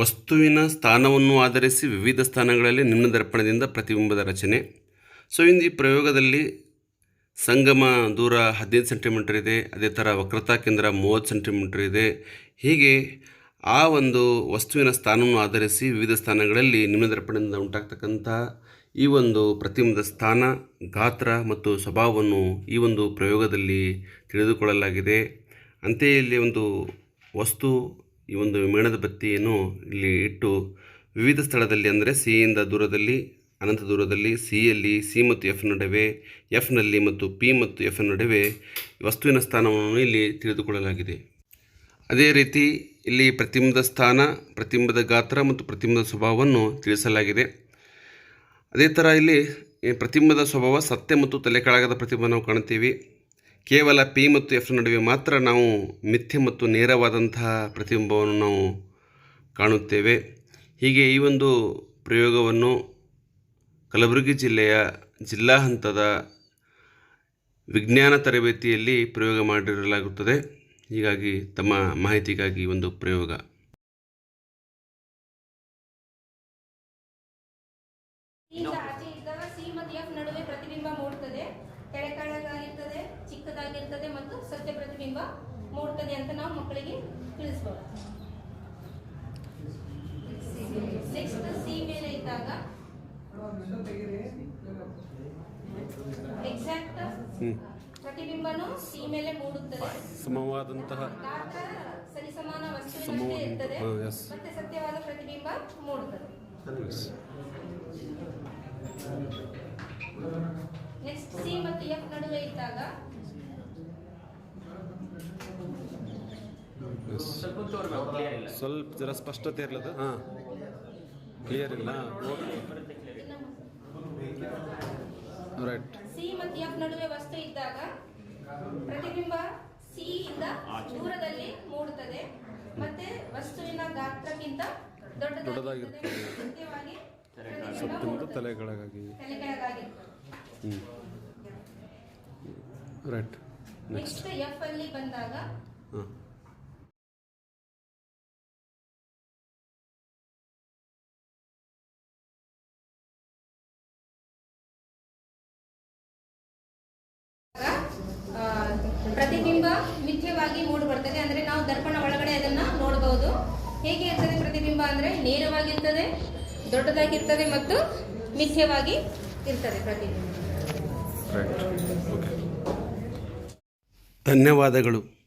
ವಸ್ತುವಿನ ಸ್ಥಾನವನ್ನು ಆಧರಿಸಿ ವಿವಿಧ ಸ್ಥಾನಗಳಲ್ಲಿ ನಿಮ್ನ ದರ್ಪಣದಿಂದ ಪ್ರತಿಬಿಂಬದ ರಚನೆ. ಸೊ ಇಂದು ಈ ಪ್ರಯೋಗದಲ್ಲಿ ಸಂಗಮ ದೂರ ಹದಿನೈದು ಸೆಂಟಿಮೀಟರ್ ಇದೆ, ಅದೇ ಥರ ವಕ್ರತಾ ಕೇಂದ್ರ ಮೂವತ್ತು ಸೆಂಟಿಮೀಟರ್ ಇದೆ. ಹೀಗೆ ಆ ಒಂದು ವಸ್ತುವಿನ ಸ್ಥಾನವನ್ನು ಆಧರಿಸಿ ವಿವಿಧ ಸ್ಥಾನಗಳಲ್ಲಿ ನಿಮ್ನ ದರ್ಪಣದಿಂದ ಉಂಟಾಗ್ತಕ್ಕಂಥ ಈ ಒಂದು ಪ್ರತಿಬಿಂಬದ ಸ್ಥಾನ, ಗಾತ್ರ ಮತ್ತು ಸ್ವಭಾವವನ್ನು ಈ ಒಂದು ಪ್ರಯೋಗದಲ್ಲಿ ತಿಳಿದುಕೊಳ್ಳಲಾಗಿದೆ. ಅಂತೆಯೇ ಇಲ್ಲಿ ಒಂದು ವಸ್ತು ಈ ಒಂದು ಮೇಣದ ಬತ್ತಿಯನ್ನು ಇಲ್ಲಿ ಇಟ್ಟು ವಿವಿಧ ಸ್ಥಳದಲ್ಲಿ ಅಂದರೆ ಸಿಯಿಂದ ದೂರದಲ್ಲಿ, ಅನಂತ ದೂರದಲ್ಲಿ, ಸಿಯಲ್ಲಿ, ಸಿ ಮತ್ತು ಎಫ್ ನಡುವೆ ಎಫ್ನಲ್ಲಿ ಮತ್ತು ಪಿ ಮತ್ತು ಎಫ್ ನಡುವೆ ವಸ್ತುವಿನ ಸ್ಥಾನವನ್ನು ಇಲ್ಲಿ ತಿಳಿದುಕೊಳ್ಳಲಾಗಿದೆ. ಅದೇ ರೀತಿ ಇಲ್ಲಿ ಪ್ರತಿಂಬದ ಸ್ಥಾನ ಪ್ರತಿಂಬದ ಗಾತ್ರ ಮತ್ತು ಪ್ರತಿಂಬದ ಸ್ವಭಾವವನ್ನು ತಿಳಿಸಲಾಗಿದೆ. ಅದೇ ಥರ ಇಲ್ಲಿ ಪ್ರತಿಂಬದ ಸ್ವಭಾವ ಸತ್ಯ ಮತ್ತು ತಲೆಕೆಳಗಾದ ಪ್ರತಿಬಿಂಬ ನಾವು ಕಾಣ್ತೀವಿ ಕೇವಲ ಪಿ ಮತ್ತು ಎಫ್ ನಡುವೆ ಮಾತ್ರ ನಾವು ಮಿಥ್ಯ ಮತ್ತು ನೇರವಾದಂತಹ ಪ್ರತಿಬಿಂಬವನ್ನು ನಾವು ಕಾಣುತ್ತೇವೆ. ಹೀಗೆ ಈ ಒಂದು ಪ್ರಯೋಗವನ್ನು ಕಲಬುರಗಿ ಜಿಲ್ಲೆಯ ಜಿಲ್ಲಾ ಹಂತದ ವಿಜ್ಞಾನ ತರಬೇತಿಯಲ್ಲಿ ಪ್ರಯೋಗ ಮಾಡಿರಲಾಗುತ್ತದೆ. ಹೀಗಾಗಿ ತಮ್ಮ ಮಾಹಿತಿಗಾಗಿ ಒಂದು ಪ್ರಯೋಗ. ಪ್ರತಿಬಿಂಬ ಮೂಡುತ್ತದೆ. ಕೆಳಕೆಳಗಾಗಿರ್ತದೆ ಚಿಕ್ಕದಾಗಿರ್ತದೆ ಮತ್ತು ಸತ್ಯ ಪ್ರತಿಬಿಂಬ ಮೂಡುತ್ತದೆ ಅಂತ ನಾವು ಮಕ್ಕಳಿಗೆ ತಿಳಿಸ್ಬೋದು. ನೆಕ್ಸ್ಟ್ ಸಿ ಮೇಲೆ ಇದ್ದಾಗ ಎಕ್ಸಾಕ್ಟ್ ಪ್ರತಿಬಿಂಬನು ಸಿ ಮೇಲೆ ಮೂಡುತ್ತದೆ. ಸಮವಾದಂತಹ ಸರಿಸಮಾನ ವಸ್ತುವಿನಂತೆ ಇರ್ತದೆ. ಮತ್ತೆ ಸತ್ಯವಾದ ಪ್ರತಿಬಿಂಬ ಮೂಡುತ್ತದೆ. ಇದ್ದಾಗ? ಸ್ವಲ್ಪ ಜರ ಸ್ಪಷ್ಟತೆ ಇರಲದ? ಹಾಂ. ಕ್ಲಿಯರ್ ಇಲ್ಲ. ರೈಟ್ ಸಿ ಮತ್ತು ಎಫ್ ನಡುವೆ ವಸ್ತು ಇದ್ದಾಗ ಪ್ರತಿಬಿಂಬ ಸಿ ಇಂದ ದೂರದಲ್ಲಿ ಮೂಡುತ್ತದೆ. ಮತ್ತೆ ವಸ್ತುವಿನ ಗಾತ್ರಕ್ಕಿಂತ ದೊಡ್ಡದಾಗಿರುತ್ತದೆ ಸತ್ಯಂತ ಮೂಡುತ್ತದೆ. ತಲೆಗಳಾಗಿ. ಹ್ಞೂ ರೈಟ್ ನೆಕ್ಸ್ಟ್ ಎಫ್ ಅಲ್ಲಿ ಬಂದಾಗ? ಹಾಂ. ಪ್ರತಿಬಿಂಬ ಮಿಥ್ಯವಾಗಿ ಮೂಡಿ ಬರ್ತದೆ. ಅಂದ್ರೆ ನಾವು ದರ್ಪಣ ಒಳಗಡೆ ಅದನ್ನ ನೋಡಬಹುದು ಹೇಗೆ ಇರ್ತದೆ ಪ್ರತಿಬಿಂಬ ಅಂದ್ರೆ ನೇರವಾಗಿರ್ತದೆ ದೊಡ್ಡದಾಗಿರ್ತದೆ ಮತ್ತು ಮಿಥ್ಯವಾಗಿ ಇರ್ತದೆ ಪ್ರತಿಬಿಂಬ. ಧನ್ಯವಾದಗಳು.